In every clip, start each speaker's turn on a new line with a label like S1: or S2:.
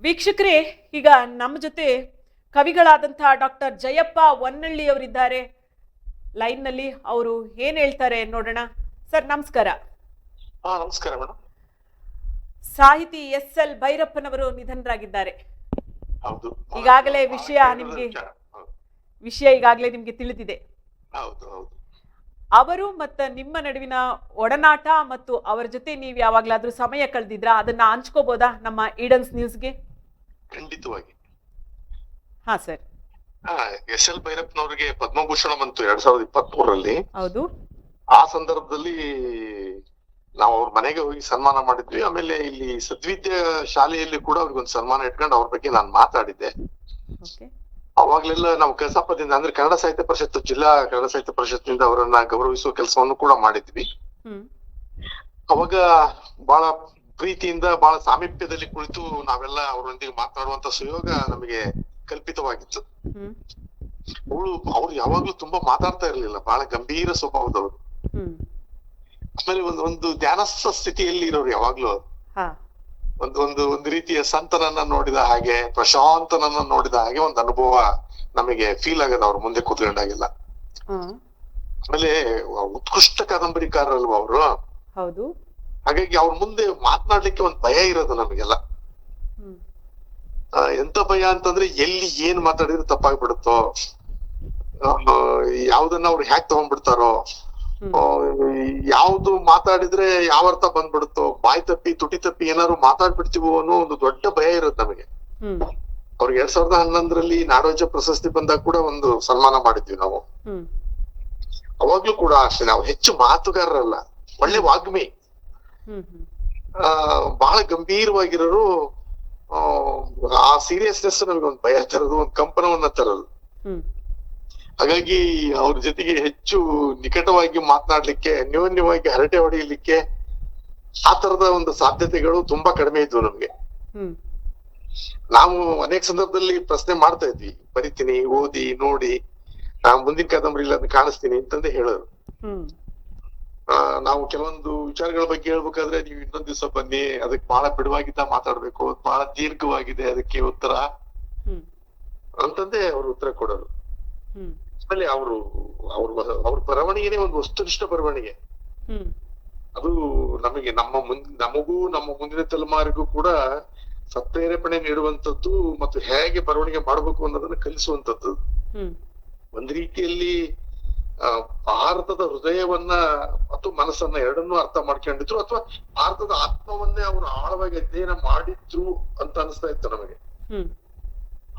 S1: ವೀಕ್ಷಕರೇ ಈಗ ನಮ್ಮ ಜೊತೆ ಕವಿಗಳಾದಂತಹ ಡಾಕ್ಟರ್ ಜಯಪ್ಪ ಹೊನ್ನಳ್ಳಿ ಅವರಿದ್ದಾರೆ ಲೈನ್ನಲ್ಲಿ ಅವರು ಏನ್ ಹೇಳ್ತಾರೆ ನೋಡೋಣ. ಸರ್ ನಮಸ್ಕಾರ.
S2: ನಮಸ್ಕಾರ ಮೇಡಮ್
S1: ಸಾಹಿತಿ ಎಸ್ ಎಲ್ ಭೈರಪ್ಪನವರು ನಿಧನರಾಗಿದ್ದಾರೆ. ಈಗಾಗಲೇ ವಿಷಯ ನಿಮ್ಗೆ- ವಿಷಯ ಈಗಾಗಲೇ ನಿಮ್ಗೆ ತಿಳಿದಿದೆ.
S2: ಹೌದು ಹೌದು.
S1: ಅವರು ಮತ್ತು ನಿಮ್ಮ ನಡುವಿನ ಒಡನಾಟ ಮತ್ತು ಅವರ ಜೊತೆ ನೀವು ಯಾವಾಗ್ಲಾದ್ರೂ ಸಮಯ ಕಳೆದಿದ್ರಾ? ಅದನ್ನ ಹಂಚ್ಕೋಬೋದಾ ನಮ್ಮ ಈಡನ್ಸ್ ನ್ಯೂಸ್ಗೆ
S2: ಖಂಡಿತವಾಗಿ.
S1: ಹಾ ಸರ್.
S2: ಎಸ್ ಎಲ್ ಭೈರಪ್ಪನವರಿಗೆ ಪದ್ಮಭೂಷಣ ಬಂತು ಎರಡ್ ಸಾವಿರದ ಇಪ್ಪತ್ಮೂರಲ್ಲಿ
S1: ಹೌದು.
S2: ಆ ಸಂದರ್ಭದಲ್ಲಿ ನಾವು ಅವ್ರ ಮನೆಗೆ ಹೋಗಿ ಸನ್ಮಾನ ಮಾಡಿದ್ವಿ. ಆಮೇಲೆ ಇಲ್ಲಿ ಸದ್ವಿದ್ಯಾ ಶಾಲೆಯಲ್ಲಿ ಕೂಡ ಅವ್ರಿಗೊಂದು ಸನ್ಮಾನ ಇಟ್ಕೊಂಡು ಅವ್ರ ಬಗ್ಗೆ ನಾನು ಮಾತಾಡಿದ್ದೆ.
S1: ಓಕೆ.
S2: ಅವಾಗ್ಲೆಲ್ಲ ನಾವು ಕಸಾಪದಿಂದ ಅಂದ್ರೆ ಕನ್ನಡ ಸಾಹಿತ್ಯ ಪರಿಷತ್ತು ಜಿಲ್ಲಾ ಕನ್ನಡ ಸಾಹಿತ್ಯ ಪರಿಷತ್ತಿನಿಂದ ಅವರನ್ನ ಗೌರವಿಸುವ ಕೆಲಸವನ್ನು ಕೂಡ ಮಾಡಿದ್ವಿ. ಅವಾಗ ಬಹಳ ಪ್ರೀತಿಯಿಂದ ಬಹಳ ಸಾಮೀಪ್ಯದಲ್ಲಿ ಕುಳಿತು ನಾವೆಲ್ಲ ಅವರೊಂದಿಗೆ ಮಾತನಾಡುವಂತ ಸುಯೋಗ ನಮಗೆ ಕಲ್ಪಿತವಾಗಿತ್ತು. ಅವಳು ಅವ್ರು ಯಾವಾಗ್ಲೂ ತುಂಬಾ ಮಾತಾಡ್ತಾ ಇರ್ಲಿಲ್ಲ ಬಹಳ ಗಂಭೀರ ಸ್ವಭಾವದವರು. ಆಮೇಲೆ ಒಂದು ಒಂದು ಧ್ಯಾನಸ್ಥ ಸ್ಥಿತಿಯಲ್ಲಿ ಇರೋರು ಯಾವಾಗ್ಲೂ ಒಂದು ಒಂದು ಒಂದು ರೀತಿಯ ಸಂತನನ್ನ ನೋಡಿದ ಹಾಗೆ ಪ್ರಶಾಂತನನ್ನ ನೋಡಿದ ಹಾಗೆ ಒಂದು ಅನುಭವ ನಮಗೆ ಫೀಲ್ ಆಗದ ಅವ್ರ ಮುಂದೆ ಕೂತ್ಕೊಂಡಾಗೆಲ್ಲ. ಆಮೇಲೆ ಉತ್ಕೃಷ್ಟ ಕಾದಂಬರಿಕಾರರಲ್ವ ಅವರು?
S1: ಹೌದು.
S2: ಹಾಗಾಗಿ ಅವ್ರ ಮುಂದೆ ಮಾತನಾಡ್ಲಿಕ್ಕೆ ಒಂದು ಭಯ ಇರೋದು ನಮಗೆಲ್ಲ. ಎಂತ ಭಯ ಅಂತಂದ್ರೆ ಎಲ್ಲಿ ಏನ್ ಮಾತಾಡಿದ್ರೆ ತಪ್ಪಾಗ್ಬಿಡುತ್ತೋ ಯಾವ್ದನ್ನ ಅವ್ರು ಹ್ಯಾಕ್ ತಗೊಂಡ್ಬಿಡ್ತಾರೋ ಯಾವ್ದು ಮಾತಾಡಿದ್ರೆ ಯಾವ ಅರ್ಥ ಬಂದ್ಬಿಡುತ್ತೋ ಬಾಯಿ ತಪ್ಪಿ ತುಟಿ ತಪ್ಪಿ ಏನಾದ್ರು ಮಾತಾಡ್ಬಿಡ್ತೀವೋ ಅನ್ನೋ ಒಂದು ದೊಡ್ಡ ಭಯ ಇರುತ್ತೆ ನಮಗೆ. ಅವ್ರಿಗೆ ಎರಡ್ ಸಾವಿರದ ಹನ್ನೊಂದರಲ್ಲಿ ನಾಡೋಜ ಪ್ರಶಸ್ತಿ ಬಂದಾಗ ಕೂಡ ಒಂದು ಸನ್ಮಾನ ಮಾಡಿದ್ವಿ ನಾವು. ಅವಾಗ್ಲೂ ಕೂಡ ಅಷ್ಟೇ ನಾವು ಹೆಚ್ಚು ಮಾತುಗಾರರಲ್ಲ ಒಳ್ಳೆ ವಾಗ್ಮಿ. ಆ ಬಹಳ ಗಂಭೀರವಾಗಿರೋರು ಆ, ಆ ಸೀರಿಯಸ್ನೆಸ್ ನಮ್ಗೆ ಒಂದು ಭಯ ತರೋದು ಒಂದು ಕಂಪನವನ್ನ ತರೋದು. ಹಾಗಾಗಿ ಅವ್ರ ಜೊತೆಗೆ ಹೆಚ್ಚು ನಿಕಟವಾಗಿ ಮಾತನಾಡ್ಲಿಕ್ಕೆ ಅನ್ಯೋನ್ಯವಾಗಿ ಹರಟೆ ಹೊಡೆಯಲಿಕ್ಕೆ ಆ ತರದ ಒಂದು ಸಾಧ್ಯತೆಗಳು ತುಂಬಾ ಕಡಿಮೆ ಇದ್ವು ನಮ್ಗೆ. ನಾವು ಅನೇಕ ಸಂದರ್ಭದಲ್ಲಿ ಪ್ರಶ್ನೆ ಮಾಡ್ತಾ ಇದ್ವಿ. ಬರಿತೀನಿ ಓದಿ ನೋಡಿ ನಾ ಮುಂದಿನ ಕಾದಂಬರಿಲಿ ಅದನ್ನ ಕಾಣಿಸ್ತೀನಿ ಅಂತಂದೇ ಹೇಳೋರು. ನಾವು ಕೆಲವೊಂದು ವಿಚಾರಗಳ ಬಗ್ಗೆ ಹೇಳ್ಬೇಕಾದ್ರೆ ನೀವು ಇನ್ನೊಂದ್ ದಿವಸ ಬನ್ನಿ ಅದಕ್ಕೆ ಬಹಳ ಬಿಡುವಾಗಿದ್ದ ಮಾತಾಡ್ಬೇಕು ಬಹಳ ದೀರ್ಘವಾಗಿದೆ ಅದಕ್ಕೆ ಉತ್ತರ ಅಂತಂದೇ ಅವ್ರು ಉತ್ತರ ಕೊಡೋರು. ಆಮೇಲೆ ಅವರು ಅವ್ರ ಅವ್ರ ಬರವಣಿಗೆನೆ ಒಂದು ವಸ್ತುನಿಷ್ಠ ಬರವಣಿಗೆ. ಅದು ನಮಗೆ ನಮ್ಮ ಮುಂದ್ ನಮಗೂ ನಮ್ಮ ಮುಂದಿನ ತಲೆಮಾರಿಗೂ ಕೂಡ ಸತ್ಪ್ರೇರೇಪಣೆ ನೀಡುವಂತದ್ದು ಮತ್ತು ಹೇಗೆ ಬರವಣಿಗೆ ಮಾಡಬೇಕು ಅನ್ನೋದನ್ನ ಕಲಿಸುವಂತದ್ದು ಒಂದ್ ರೀತಿಯಲ್ಲಿ ಆ, ಭಾರತದ ಹೃದಯವನ್ನ ಮತ್ತು ಮನಸ್ಸನ್ನ ಎರಡನ್ನೂ ಅರ್ಥ ಮಾಡ್ಕೊಂಡಿದ್ರು ಅಥವಾ ಭಾರತದ ಆತ್ಮವನ್ನೇ ಅವರು ಆಳವಾಗಿ ಅಧ್ಯಯನ ಮಾಡಿದ್ರು ಅಂತ ಅನಿಸ್ತಾ ಇತ್ತು ನಮಗೆ.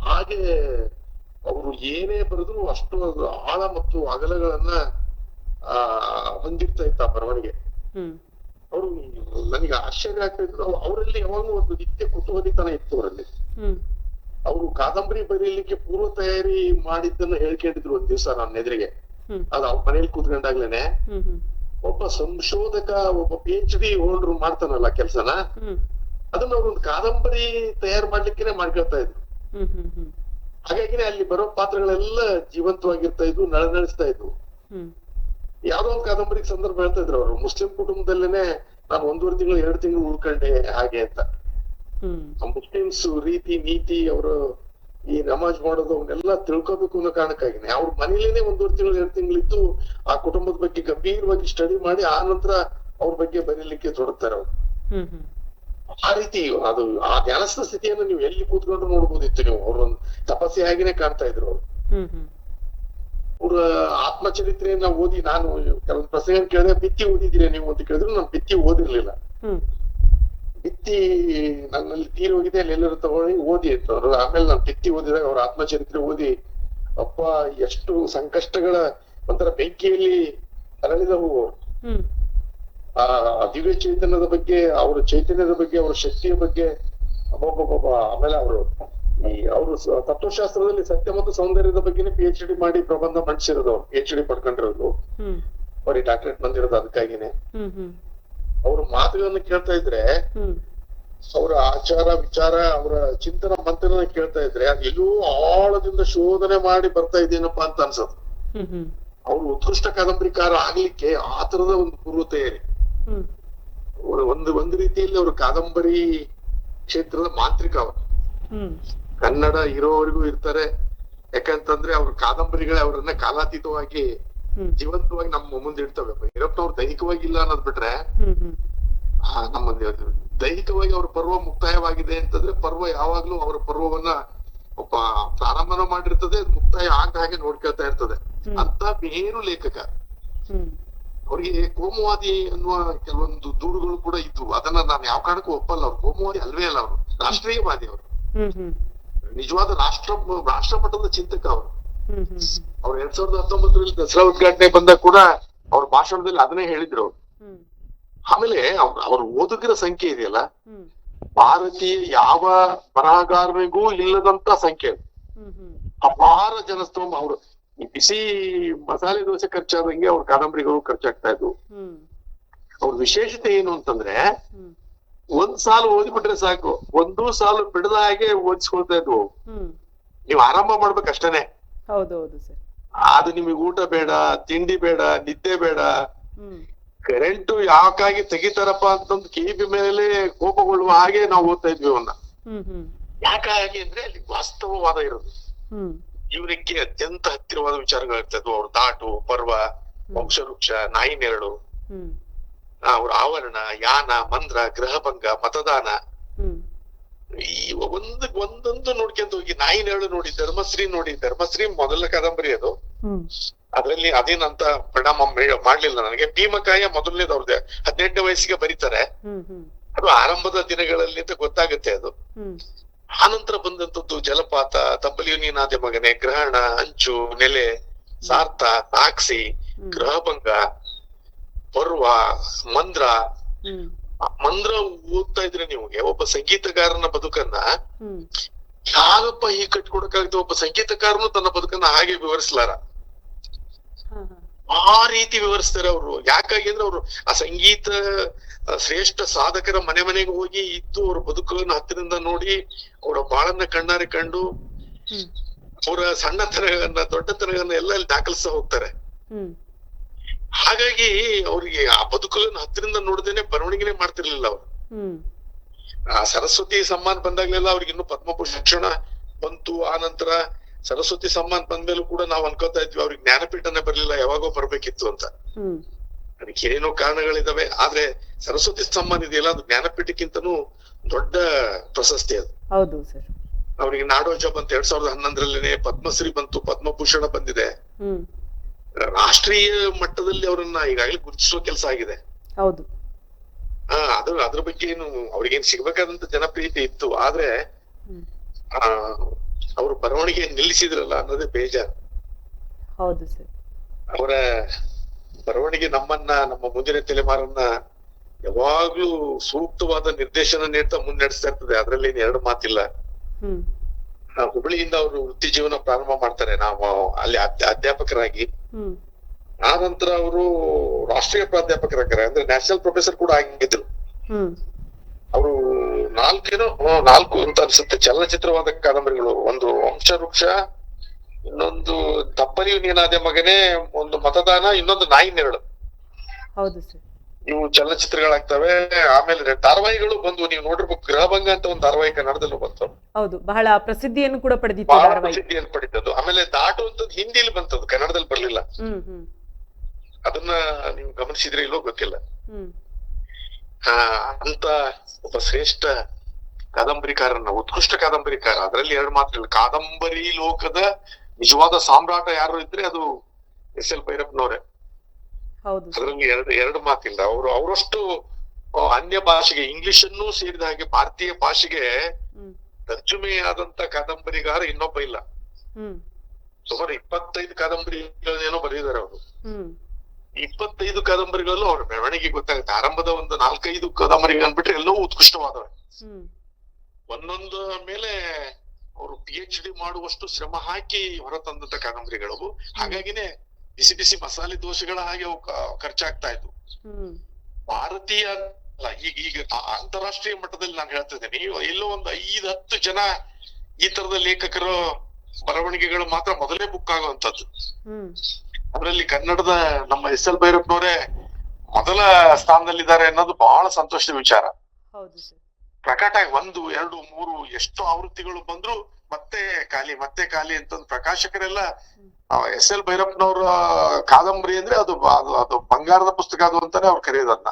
S2: ಹಾಗೆ ಅವರು ಏನೇ ಬರೆದ್ರು ಅಷ್ಟು ಅದು ಆಳ ಮತ್ತು ಅಗಲಗಳನ್ನ ಆ ಹೊಂದಿರ್ತಾ ಇತ್ತು ಆ ಬರವಣಿಗೆ. ಅವರು ನನಗೆ ಆಶ್ಚರ್ಯ ಆಗ್ತಾ ಇದ್ರು ಅವ್- ಅವರಲ್ಲಿ ಯಾವಾಗಲೂ ಒಂದು ನಿತ್ಯ ಕುತೂಹಲಿತನ ಇತ್ತು ಅವರಲ್ಲಿ. ಅವರು ಕಾದಂಬರಿ ಬರೀಲಿಕ್ಕೆ ಪೂರ್ವ ತಯಾರಿ ಮಾಡಿದ್ದನ್ನ ಹೇಳ್ಕೊಂಡಿದ್ರು ಒಂದ್ ದಿವಸ ನನ್ನ ಎದುರಿಗೆ. ಅದು ಅವ್ರ ಮನೇಲಿ ಕೂತ್ಕೊಂಡಾಗ್ಲೇನೆ. ಒಬ್ಬ ಸಂಶೋಧಕ ಒಬ್ಬ ಪಿ ಎಚ್ ಡಿ ಹೋಲ್ಡರ್ ಮಾಡ್ತಾನಲ್ಲ ಕೆಲ್ಸನ? ಅದನ್ನ ಅವ್ರು ಒಂದು ಕಾದಂಬರಿ ತಯಾರು ಮಾಡ್ಲಿಕ್ಕೆ ಮಾಡ್ಕೊಳ್ತಾ ಇದ್ರು. ಹಾಗಾಗಿನೇ ಅಲ್ಲಿ ಬರೋ ಪಾತ್ರಗಳೆಲ್ಲ ಜೀವಂತವಾಗಿರ್ತಾ ಇದ್ವು ನಳನಳಿಸ್ತಾ ಇದ್ವು. ಯಾವ್ದೋ ಒಂದು ಕಾದಂಬರಿ ಸಂದರ್ಭ ಹೇಳ್ತಾ ಇದ್ರು ಅವರು. ಮುಸ್ಲಿಂ ಕುಟುಂಬದಲ್ಲೇನೆ ನಾನು ಒಂದೂವರೆ ತಿಂಗಳು ಎರಡು ತಿಂಗಳು ಉಳ್ಕೊಂಡೆ ಹಾಗೆ ಅಂತ. ಮುಸ್ಲಿಮ್ಸ್ ರೀತಿ ನೀತಿ ಅವರು ಈ ನಮಾಜ್ ಮಾಡೋದು ಅವನ್ನೆಲ್ಲ ತಿಳ್ಕೊಬೇಕು ಅನ್ನೋ ಕಾರಣಕ್ಕಾಗಿನೇ. ಅವ್ರ ಮನೇಲೇನೆ ಒಂದೂವರೆ ತಿಂಗಳು ಎರಡು ತಿಂಗಳಿದ್ದು ಆ ಕುಟುಂಬದ ಬಗ್ಗೆ ಗಂಭೀರವಾಗಿ ಸ್ಟಡಿ ಮಾಡಿ ಆ ನಂತರ ಅವ್ರ ಬಗ್ಗೆ ಬರೀಲಿಕ್ಕೆ ತೊಡಗ್ತಾರೆ ಅವ್ರು. ಆ ರೀತಿ ಅದು ಆ ಧ್ಯಾನಸ್ಥ ಸ್ಥಿತಿಯನ್ನು ನೀವು ಎಲ್ಲಿ ಕೂತ್ಕೊಂಡು ನೋಡ್ಬೋದಿತ್ತು ನೀವು? ಅವ್ರೊಂದು ತಪಸ್ಸಿ ಹಾಗೇನೆ ಕಾಣ್ತಾ ಇದ್ರು ಅವ್ರು. ಅವ್ರ ಆತ್ಮಚರಿತ್ರೆಯನ್ನ ಓದಿ ನಾನು ಕೆಲವೊಂದು ಪ್ರಸಂಗ ಕೇಳಿದ್ರೆ ಬಿತ್ತಿ ಓದಿದ್ದೀರಾ ನೀವು ಅಂತ ಕೇಳಿದ್ರು ನಾನು ಬಿತ್ತಿ ಓದಿರ್ಲಿಲ್ಲ. ಬಿತ್ತಿ ನನ್ನಲ್ಲಿ ತೀರಿ ಹೋಗಿದೆ ಅಲ್ಲಿ ಎಲ್ಲರೂ ತಗೊಳ್ಳಿ ಓದಿ ಅಂತ. ಅವ್ರು ಆಮೇಲೆ ನಾನು ಬಿತ್ತಿ ಓದಿದಾಗ ಅವ್ರ ಆತ್ಮಚರಿತ್ರೆ ಓದಿ ಅಪ್ಪ ಎಷ್ಟು ಸಂಕಷ್ಟಗಳ ಒಂಥರ ಬೆಂಕಿಯಲ್ಲಿ
S1: ಅರಳಿದವು
S2: ಆ ದಿವ್ಯ ಚೈತನ್ಯದ ಬಗ್ಗೆ ಅವರ ಚೈತನ್ಯದ ಬಗ್ಗೆ ಅವರ ಶಕ್ತಿಯ ಬಗ್ಗೆ ಆಮೇಲೆ ಅವರು ಈ ಅವರು ತತ್ವಶಾಸ್ತ್ರದಲ್ಲಿ ಸತ್ಯ ಮತ್ತು ಸೌಂದರ್ಯದ ಬಗ್ಗೆನೇ ಪಿ ಎಚ್ ಡಿ ಮಾಡಿ ಪ್ರಬಂಧ ಮಂಡಿಸಿರೋದು ಅವ್ರು ಪಿ ಎಚ್ ಡಿ ಪಡ್ಕೊಂಡಿರೋದು ಅವ್ರಿಗೆ ಡಾಕ್ಟರೇಟ್ ಬಂದಿರೋದು ಅದಕ್ಕಾಗಿನೇ. ಅವ್ರ ಮಾತುಗಳನ್ನ ಕೇಳ್ತಾ ಇದ್ರೆ ಅವರ ಆಚಾರ ವಿಚಾರ ಅವರ ಚಿಂತನ ಮಂಥನ ಕೇಳ್ತಾ ಇದ್ರೆ ಅದು ಎಲ್ಲೂ ಆಳದಿಂದ ಶೋಧನೆ ಮಾಡಿ ಬರ್ತಾ ಇದೇನಪ್ಪ ಅಂತ
S1: ಹ್ಮ್
S2: ಅವ್ರು ಉತ್ಕೃಷ್ಟ ಕಾದಂಬರಿಕಾರ ಆಗ್ಲಿಕ್ಕೆ ಆ ತರದ ಒಂದು ಪೂರ್ವ ತಯಾರಿ
S1: ಹ್ಮ್
S2: ಅವ್ರು ಒಂದು ಒಂದು ರೀತಿಯಲ್ಲಿ ಅವರು ಕಾದಂಬರಿ ಕ್ಷೇತ್ರದ ಮಾಂತ್ರಿಕ ಅವರು. ಕನ್ನಡ ಇರೋವರೆಗೂ ಇರ್ತಾರೆ. ಯಾಕಂತಂದ್ರೆ ಅವ್ರ ಕಾದಂಬರಿಗಳೇ ಅವರನ್ನ ಕಾಲಾತೀತವಾಗಿ ಜೀವಂತವಾಗಿ ನಮ್ಮ ಮುಂದೆ ಇಡ್ತವೆ. ಭೈರಪ್ಪನವ್ರು ದೈಹಿಕವಾಗಿ ಇಲ್ಲ ಅನ್ನೋದ್ ಬಿಟ್ರೆ ನಮ್ಮ ದೈಹಿಕವಾಗಿ ಅವ್ರ ಪರ್ವ ಮುಕ್ತಾಯವಾಗಿದೆ ಅಂತಂದ್ರೆ ಪರ್ವ ಯಾವಾಗ್ಲೂ ಅವರ ಪರ್ವವನ್ನ ಒಬ್ಬ ಪ್ರಾರಂಭನ ಮಾಡಿರ್ತದೆ ಮುಕ್ತಾಯ ಆಗ ಹಾಗೆ ನೋಡ್ಕೊಳ್ತಾ ಇರ್ತದೆ. ಅಂತ ಮೇರು ಲೇಖಕ. ಅವರಿಗೆ ಕೋಮುವಾದಿ ಅನ್ನುವ ಕೆಲವೊಂದು ದೂರುಗಳು ಕೂಡ ಇದ್ವು. ಅದನ್ನ ನಾನು ಯಾವ ಕಾರಣಕ್ಕೂ ಒಪ್ಪಲ್ಲ. ಅವ್ರು ಕೋಮುವಾದಿ ಅಲ್ವೇ ಅಲ್ಲ ಅವರು. ರಾಷ್ಟ್ರೀಯವಾದಿ ಅವರು. ನಿಜವಾದ ರಾಷ್ಟ್ರ ರಾಷ್ಟ್ರ ಮಟ್ಟದ ಚಿಂತಕ ಅವರು. ಅವ್ರು ಎರಡ್ ಸಾವಿರದ ಹತ್ತೊಂಬತ್ತರಲ್ಲಿ ದಸರಾ ಉದ್ಘಾಟನೆ ಬಂದಾಗ ಕೂಡ ಅವ್ರ ಭಾಷಣದಲ್ಲಿ ಅದನ್ನೇ ಹೇಳಿದ್ರು ಅವ್ರು. ಆಮೇಲೆ ಅವ್ರ ಓದುಗರ ಸಂಖ್ಯೆ ಇದೆಯಲ್ಲ? ಭಾರತೀಯ ಯಾವ ಬರಹಗಾರನಿಗೂ ಇಲ್ಲದಂತ ಸಂಖ್ಯೆ ಅಪಾರ ಜನಸ್ತೋಮ ಅವರು. ಬಿಸಿ ಮಸಾಲೆ ದೋಸೆ ಖರ್ಚಾದಂಗೆ ಅವ್ರ ಕಾದಂಬರಿಗಳು ಖರ್ಚಾಗ್ತಾ ಇದ್ವು. ಅವ್ರ ವಿಶೇಷತೆ ಏನು ಅಂತಂದ್ರೆ ಒಂದ್ ಸಾಲು ಓದಿಬಿಟ್ರೆ ಸಾಕು. ಒಂದು ಸಾಲು ಬಿಡದ ಹಾಗೆ ಓದಿಸ್ಕೊಳ್ತಾ ಇದ್ವು. ನೀವು ಆರಂಭ
S1: ಮಾಡ್ಬೇಕು ಅಷ್ಟೇನೆ.
S2: ಅದು ನಿಮಗೆ ಊಟ ಬೇಡ ತಿಂಡಿ ಬೇಡ ನಿದ್ದೆ ಬೇಡ. ಕರೆಂಟ್ ಯಾಕಾಗಿ ತೆಗಿತಾರಪ್ಪ ಅಂತಂದು ಕಿವಿ ಮೇಲೆ ಕೋಪಗೊಳ್ಳುವ ಹಾಗೆ ನಾವು ಓದ್ತಾ ಇದ್ವಿ ಅವನ್ನ. ಯಾಕಾಗಿ ಅಂದ್ರೆ ಅಲ್ಲಿ ವಾಸ್ತವವಾದ ಇರೋದು. ಜೀವನಕ್ಕೆ ಅತ್ಯಂತ ಹತ್ತಿರವಾದ ವಿಚಾರಗಳಿರ್ತದ್ವು ಅವ್ರ ದಾಟು ಪರ್ವ ವಂಶವೃಕ್ಷ ನಾಯಿ ನೆರಳು ಅವ್ರ ಆವರಣ ಯಾನ ಮಂದ್ರ ಗೃಹಭಂಗ ಮತದಾನ. ಈ ಒಂದ್ ಒಂದೊಂದು ನೋಡ್ಕೊಂತ ಹೋಗಿ ನಾಯಿ ನೆರಳು ನೋಡಿ ಧರ್ಮಶ್ರೀ ನೋಡಿ ಧರ್ಮಶ್ರೀ ಮೊದಲ ಕಾದಂಬರಿ ಅದು. ಅದರಲ್ಲಿ ಅದೇನಂತ ಪರಿಣಾಮ ಮಾಡ್ಲಿಲ್ಲ ನನಗೆ. ಭೀಮಕಾಯ ಮೊದಲನೇದು ಅವ್ರದ್ದು ಹದಿನೆಂಟನೇ ವಯಸ್ಸಿಗೆ ಬರೀತಾರೆ. ಅದು ಆರಂಭದ ದಿನಗಳಲ್ಲಿ ಅಂತ ಗೊತ್ತಾಗುತ್ತೆ ಅದು. ಆನಂತರ ಬಂದಂತದ್ದು ಜಲಪಾತ ತಂಬಲಿಯುನಿ ನೀನಾದೆ ಮಗನೆ ಗ್ರಹಣ ಅಂಚು ನೆಲೆ ಸಾರ್ಥ
S1: ಸಾಕ್ಷಿ
S2: ಗೃಹಭಂಗ ಪರ್ವ ಮಂದ್ರ. ಮಂದ್ರ ಓದ್ತಾ ಇದ್ರೆ ನಿಮಗೆ ಒಬ್ಬ ಸಂಗೀತಗಾರನ ಬದುಕನ್ನ
S1: ಯಾವಪ್ಪ
S2: ಈ ಹೀಗೆ ಕಟ್ಕೊಡಕ್ಕಾಗುತ್ತೆ ಒಬ್ಬ ಸಂಗೀತಕಾರನು ತನ್ನ ಬದುಕನ್ನ ಹಾಗೆ ವಿವರಿಸ್ಲಾರ? ಆ ರೀತಿ ವಿವರಿಸ್ತಾರೆ ಅವರು. ಯಾಕಾಗಿ ಅಂದ್ರೆ ಅವರು ಆ ಸಂಗೀತ ಶ್ರೇಷ್ಠ ಸಾಧಕರ ಮನೆ ಮನೆಗೆ ಹೋಗಿ ಇದ್ದು ಅವ್ರ ಬದುಕುಗಳನ್ನ ಹತ್ತಿರದಿಂದ ನೋಡಿ ಅವರ ಬಾಳನ್ನ ಕಣ್ಣಾರೆ ಕಂಡು ಅವರ ಸಣ್ಣತನಗಳನ್ನ ದೊಡ್ಡತನಗಳನ್ನ ಎಲ್ಲ ಅಲ್ಲಿ ದಾಖಲಿಸ್ತಾ ಹೋಗ್ತಾರೆ. ಹಾಗಾಗಿ ಅವ್ರಿಗೆ ಆ ಬದುಕುಗಳನ್ನ ಹತ್ತಿರದಿಂದ ನೋಡ್ದೇನೆ ಬರವಣಿಗೆನೆ ಮಾಡ್ತಿರ್ಲಿಲ್ಲ ಅವ್ರು. ಆ ಸರಸ್ವತಿ ಸಮ್ಮಾನ್ ಬಂದಾಗ್ಲೆಲ್ಲ ಅವ್ರಿಗೆ ಇನ್ನು ಪದ್ಮಭೂಷಣ ಬಂತು. ಆ ನಂತರ ಸರಸ್ವತಿ ಸಮ್ಮಾನ್ ಬಂದ್ಮೇಲೂ ಕೂಡ ನಾವು ಅನ್ಕೋತಾ ಇದ್ವಿ ಅವ್ರಿಗೆ ಜ್ಞಾನಪೀಠನೇ ಬರ್ಲಿಲ್ಲ ಯಾವಾಗೋ ಬರ್ಬೇಕಿತ್ತು ಅಂತ. ಅದಕ್ಕೆ ಏನೇನೋ ಕಾರಣಗಳಿದಾವೆ ಆದ್ರೆ ಸರಸ್ವತಿ ಸಮ್ಮಾನ್ ಇದೆಯಲ್ಲ ಅದು ಜ್ಞಾನಪೀಠಕ್ಕಿಂತನೂ ದೊಡ್ಡ ಪ್ರಶಸ್ತಿ ಅದು.
S1: ಹೌದು ಸರ್.
S2: ಅವರಿಗೆ ನಾಡೋಜ ಬಂತು ಎರಡ್ ಸಾವಿರದ ಹನ್ನೊಂದರಲ್ಲಿನೇ ಪದ್ಮಶ್ರೀ ಬಂತು ಪದ್ಮಭೂಷಣ ಬಂದಿದೆ. ರಾಷ್ಟ್ರೀಯ ಮಟ್ಟದಲ್ಲಿ ಅವರನ್ನ ಈಗಾಗಲೇ ಗುರುತಿಸುವ ಕೆಲಸ ಆಗಿದೆ.
S1: ಹೌದು.
S2: ಹಾ ಅದು ಅದ್ರ ಬಗ್ಗೆ ಏನು ಅವ್ರಿಗೇನ್ ಸಿಗ್ಬೇಕಾದಂತ ಜನಪ್ರಿಯತೆ ಇತ್ತು ಆದ್ರೆ ಆ ಅವರು ಬರವಣಿಗೆ ನಿಲ್ಲಿಸಿದ್ರಲ್ಲ ಅನ್ನೋದೇ ಬೇಜಾರು.
S1: ಹೌದು ಸರ್.
S2: ಅವರ ಬರವಣಿಗೆ ನಮ್ಮನ್ನ ನಮ್ಮ ಮುಂದಿನ ತಲೆಮಾರನ್ನ ಯಾವಾಗ್ಲೂ ಸೂಕ್ತವಾದ ನಿರ್ದೇಶನ ನೀಡ್ತಾ ಮುನ್ನಡೆಸ್ತಾ ಇರ್ತದೆ. ಅದ್ರಲ್ಲಿ ಏನ್ ಎರಡು ಮಾತಿಲ್ಲ. ಹುಬ್ಳಿಯಿಂದ ಅವರು ವೃತ್ತಿ ಜೀವನ ಪ್ರಾರಂಭ ಮಾಡ್ತಾರೆ. ನಾವು ಅಲ್ಲಿ ಅಧ್ಯ- ಅಧ್ಯಾಪಕರಾಗಿ. ಆ ನಂತರ ಅವರು ರಾಷ್ಟ್ರೀಯ ಪ್ರಾಧ್ಯಾಪಕರಾಗ್ತಾರೆ. ಅಂದ್ರೆ ನ್ಯಾಷನಲ್ ಪ್ರೊಫೆಸರ್ ಕೂಡ ಆಗಿದ್ರು ಅವರು ನಾಲ್ಕೇನೋ ನಾಲ್ಕು ಅಂತ ಅನ್ಸುತ್ತೆ. ಚಲನಚಿತ್ರವಾದ ಕಾದಂಬರಿಗಳು. ಒಂದು ವಂಶವೃಕ್ಷ ಇನ್ನೊಂದು ತಪ್ಪಲಿಯು ನೀನಾದೆ ಮಗನೇ ಒಂದು ಮತದಾನ ಇನ್ನೊಂದು ನಾಯಿ ನೆರಳು.
S1: ಹೌದು ಸರ್.
S2: ಇವು ಚಲನಚಿತ್ರಗಳಾಗ್ತವೆ ಆಮೇಲೆ ಧಾರಾವಾಹಿಗಳು ಬಂದು ನೀವು ನೋಡಿರ್ಬೇಕು ಗೃಹಭಂಗ ಅಂತ ಒಂದು ಧಾರಾವಾಹಿ ಕನ್ನಡದಲ್ಲೂ ಬಂತು.
S1: ಹೌದು ಬಹಳ ಪ್ರಸಿದ್ಧಿಯನ್ನು ಕೂಡ ಪಡೆದಿತ್ತು
S2: ಬಹಳ ಪ್ರಸಿದ್ಧಿಯನ್ನು ಆಮೇಲೆ ದಾಟು ಅಂತದ್ದು ಹಿಂದಿಲಿ ಬಂತದ್ದು ಕನ್ನಡದಲ್ಲಿ ಬರ್ಲಿಲ್ಲ. ಅದನ್ನ ನೀವು ಗಮನಿಸಿದ್ರೆ ಇಲ್ಲೋ ಗೊತ್ತಿಲ್ಲ. ಆ ಅಂತ ಒಬ್ಬ ಶ್ರೇಷ್ಠ ಕಾದಂಬರಿಕಾರನ ಉತ್ಕೃಷ್ಟ ಕಾದಂಬರಿಕಾರ ಅದರಲ್ಲಿ ಎರಡು ಮಾತ್ರ ಕಾದಂಬರಿ ಲೋಕದ ನಿಜವಾದ ಸಾಮ್ರಾಟ ಯಾರು ಇದ್ರೆ ಅದು ಎಸ್ ಎಲ್ ಭೈರಪ್ಪನವರೇ. ಅದರಲ್ಲಿ ಎರಡು ಎರಡು ಮಾತಿಲ್ಲ. ಅವರು ಅವರಷ್ಟು ಅನ್ಯ ಭಾಷೆಗೆ ಇಂಗ್ಲಿಷ್ ಅನ್ನೂ ಸೇರಿದ ಹಾಗೆ ಭಾರತೀಯ ಭಾಷೆಗೆ ತರ್ಜುಮೆಯಾದಂತ ಕಾದಂಬರಿಗಾರ ಇನ್ನೊಬ್ಬ ಇಲ್ಲ. ಸುಮಾರು ಇಪ್ಪತ್ತೈದು ಕಾದಂಬರಿಗಳನ್ನೇನೋ ಬರೆದಿದ್ದಾರೆ ಅವರು. ಇಪ್ಪತ್ತೈದು ಕಾದಂಬರಿಗಳಲ್ಲೂ ಅವ್ರ ಬೆಳವಣಿಗೆ ಗೊತ್ತಾಗುತ್ತೆ. ಆರಂಭದ ಒಂದು ನಾಲ್ಕೈದು ಕಾದಂಬರಿಗಳನ್ನ ಬಿಟ್ರೆ ಎಲ್ಲವೂ ಉತ್ಕೃಷ್ಟವಾದವೆ ಒಂದೊಂದು ಮೇಲೆ ಅವರು ಪಿ ಎಚ್ ಡಿ ಮಾಡುವಷ್ಟು ಶ್ರಮ ಹಾಕಿ ಹೊರತಂದಂತ ಕಾದಂಬರಿಗಳು ಹಾಗಾಗಿನೇ ಬಿಸಿ ಬಿಸಿ ಮಸಾಲೆ ದೋಸೆಗಳ ಹಾಗೆ ಖರ್ಚಾಗ್ತಾ
S1: ಇತ್ತು
S2: ಭಾರತೀಯ ಅಲ್ಲ ಈಗ ಈಗ ಅಂತಾರಾಷ್ಟ್ರೀಯ ಮಟ್ಟದಲ್ಲಿ ನಾನು ಹೇಳ್ತಾ ಇದ್ದೇನೆ. ನೀವು ಎಲ್ಲೋ ಒಂದು ಐದ್ ಹತ್ತು ಜನ ಈ ತರದ ಲೇಖಕರು ಬರವಣಿಗೆಗಳು ಮಾತ್ರ ಮೊದಲೇ ಬುಕ್ ಆಗುವಂತದ್ದು ಅದರಲ್ಲಿ ಕನ್ನಡದ ನಮ್ಮ ಎಸ್ ಎಲ್ ಭೈರಪ್ಪನವರೇ ಮೊದಲ ಸ್ಥಾನದಲ್ಲಿದ್ದಾರೆ ಅನ್ನೋದು ಬಹಳ ಸಂತೋಷದ ವಿಚಾರ.
S1: ಹೌದು ಸರ್.
S2: ಪ್ರಕಟ ಒಂದು ಎರಡು ಮೂರು ಎಷ್ಟು ಆವೃತ್ತಿಗಳು ಬಂದ್ರು ಮತ್ತೆ ಖಾಲಿ ಮತ್ತೆ ಖಾಲಿ ಅಂತ ಪ್ರಕಾಶಕರೆಲ್ಲ ಎಸ್ ಎಲ್ ಭೈರಪ್ಪನವ್ರ ಕಾದಂಬರಿ ಅಂದ್ರೆ ಅದು ಅದು ಬಂಗಾರದ ಪುಸ್ತಕ ಅದು ಅಂತಾನೆ ಅವ್ರು ಕರೆಯೋದನ್ನ.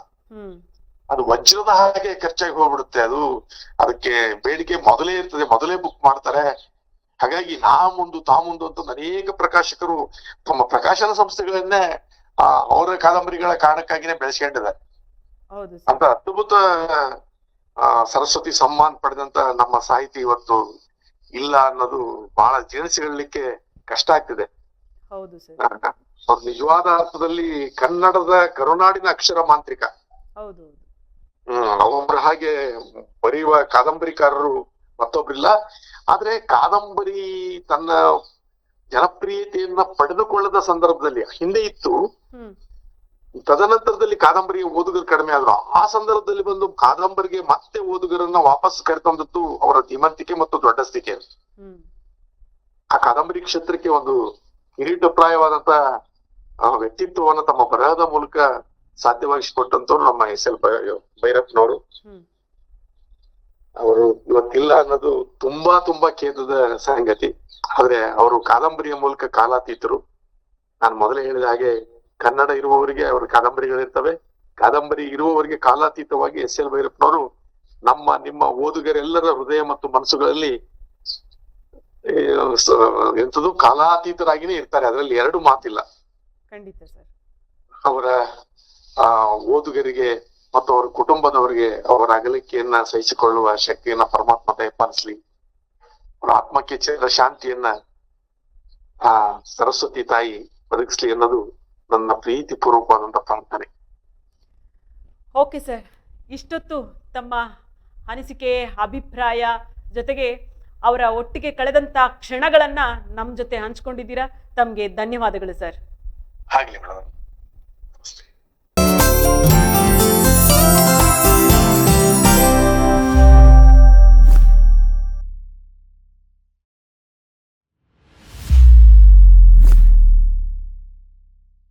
S2: ಅದು ವಜ್ರದ ಹಾಗೆ ಖರ್ಚಾಗಿ ಹೋಗ್ಬಿಡುತ್ತೆ ಅದು. ಅದಕ್ಕೆ ಬೇಡಿಕೆ ಮೊದಲೇ ಇರ್ತದೆ ಮೊದಲೇ ಬುಕ್ ಮಾಡ್ತಾರೆ. ಹಾಗಾಗಿ ನಾ ಮುಂದು ತಾ ಮುಂದು ಅಂತ ಅನೇಕ ಪ್ರಕಾಶಕರು ತಮ್ಮ ಪ್ರಕಾಶನ ಸಂಸ್ಥೆಗಳನ್ನೇ ಆ ಅವರ ಕಾದಂಬರಿಗಳ ಕಾರಣಕ್ಕಾಗಿನೇ ಬೆಳೆಸ್ಕೊಂಡಿದ್ದಾರೆ. ಅಂತ ಅದ್ಭುತ ಆ, ಸರಸ್ವತಿ ಸಮ್ಮಾನ್ ಪಡೆದಂತ ನಮ್ಮ ಸಾಹಿತಿ ಇವತ್ತು ಇಲ್ಲ ಅನ್ನೋದು ಬಹಳ ಜೀರ್ಣಿಸಿಕೊಳ್ಳಲಿಕ್ಕೆ ಕಷ್ಟ ಆಗ್ತಿದೆ. ಅವ್ರು ನಿಜವಾದ ಅರ್ಥದಲ್ಲಿ ಕನ್ನಡದ ಕರುನಾಡಿನ ಅಕ್ಷರ ಮಾಂತ್ರಿಕ. ಹ್ಮ್ ಅವರ ಹಾಗೆ ಬರೆಯುವ ಕಾದಂಬರಿಕಾರರು ಮತ್ತೊಬ್ರಿಲ್ಲ. ಆದ್ರೆ ಕಾದಂಬರಿ ತನ್ನ ಜನಪ್ರಿಯತೆಯನ್ನ ಪಡೆದುಕೊಳ್ಳದ ಸಂದರ್ಭದಲ್ಲಿ ಹಿಂದೆ ಇತ್ತು. ತದನಂತರದಲ್ಲಿ ಕಾದಂಬರಿ ಓದುಗರು ಕಡಿಮೆ ಆದ್ರು ಆ ಸಂದರ್ಭದಲ್ಲಿ ಬಂದು ಕಾದಂಬರಿಗೆ ಮತ್ತೆ ಓದುಗರನ್ನ ವಾಪಸ್ ಕರೆತಂದದ್ದು ಅವರ ಧೀಮಂತಿಕೆ ಮತ್ತು ದೊಡ್ಡಸ್ತಿಕೆ.
S1: ಸ್ಥಿತಿ
S2: ಆ ಕಾದಂಬರಿ ಕ್ಷೇತ್ರಕ್ಕೆ ಒಂದು ಕಿರೀಟಪ್ರಾಯವಾದಂತ ವ್ಯಕ್ತಿತ್ವವನ್ನು ವ್ಯಕ್ತಿತ್ವವನ್ನ ತಮ್ಮ ಬರಹದ ಮೂಲಕ ಸಾಧ್ಯವಾಗಿಸಿಕೊಟ್ಟಂತವ್ರು ನಮ್ಮ ಎಸ್ ಎಲ್ ಭೈರಪ್ಪನವರು. ಅವರು ಇವತ್ತಿಲ್ಲ ಅನ್ನೋದು ತುಂಬಾ ತುಂಬಾ ಖೇದದ ಸಂಗತಿ. ಆದ್ರೆ ಅವರು ಕಾದಂಬರಿಯ ಮೂಲಕ ಕಾಲಾತೀತರು. ನಾನು ಮೊದಲೇ ಹೇಳಿದ ಹಾಗೆ ಕನ್ನಡ ಇರುವವರಿಗೆ ಅವರ ಕಾದಂಬರಿಗಳಿರ್ತವೆ. ಕಾದಂಬರಿ ಇರುವವರಿಗೆ ಕಾಲಾತೀತವಾಗಿ ಎಸ್ ಎಲ್ ಭೈರಪ್ಪನವರು ನಮ್ಮ ನಿಮ್ಮ ಓದುಗರೆಲ್ಲರ ಹೃದಯ ಮತ್ತು ಮನಸ್ಸುಗಳಲ್ಲಿ ಎಂತದು ಎಂಥದ್ದು ಕಾಲಾತೀತರಾಗಿನೇ ಇರ್ತಾರೆ. ಅದರಲ್ಲಿ ಎರಡು ಮಾತಿಲ್ಲ.
S1: ಖಂಡಿತ ಸರ್.
S2: ಅವರ ಆ ಓದುಗರಿಗೆ ಮತ್ತು ಅವರ ಕುಟುಂಬದವರಿಗೆ ಅವರ ಅಗಲಿಕೆಯನ್ನ ಸಹಿಸಿಕೊಳ್ಳುವ ಶಕ್ತಿಯನ್ನ ಪರಮಾತ್ಮ ದಯಪಾಲಿಸ್ಲಿ. ಅವರ ಆತ್ಮಕ್ಕೆ ಚಿರ ಶಾಂತಿಯನ್ನ ಆ ಸರಸ್ವತಿ ತಾಯಿ ಒದಗಿಸ್ಲಿ ಅನ್ನೋದು ನನ್ನ ಪ್ರೀತಿ ಪೂರ್ವಕವಾದಂತ ಪ್ರಾರ್ಥನೆ.
S1: ಓಕೆ ಸರ್ ಇಷ್ಟೊತ್ತು ತಮ್ಮ ಅನಿಸಿಕೆ ಅಭಿಪ್ರಾಯ ಜೊತೆಗೆ ಅವರ ಒಟ್ಟಿಗೆ ಕಳೆದಂತ ಕ್ಷಣಗಳನ್ನ ನಮ್ಮ ಜೊತೆ ಹಂಚ್ಕೊಂಡಿದ್ದೀರಾ? ತಮಗೆ ಧನ್ಯವಾದಗಳು ಸರ್
S2: ಆಗ್ಲಿ ಮೇಡಮ್.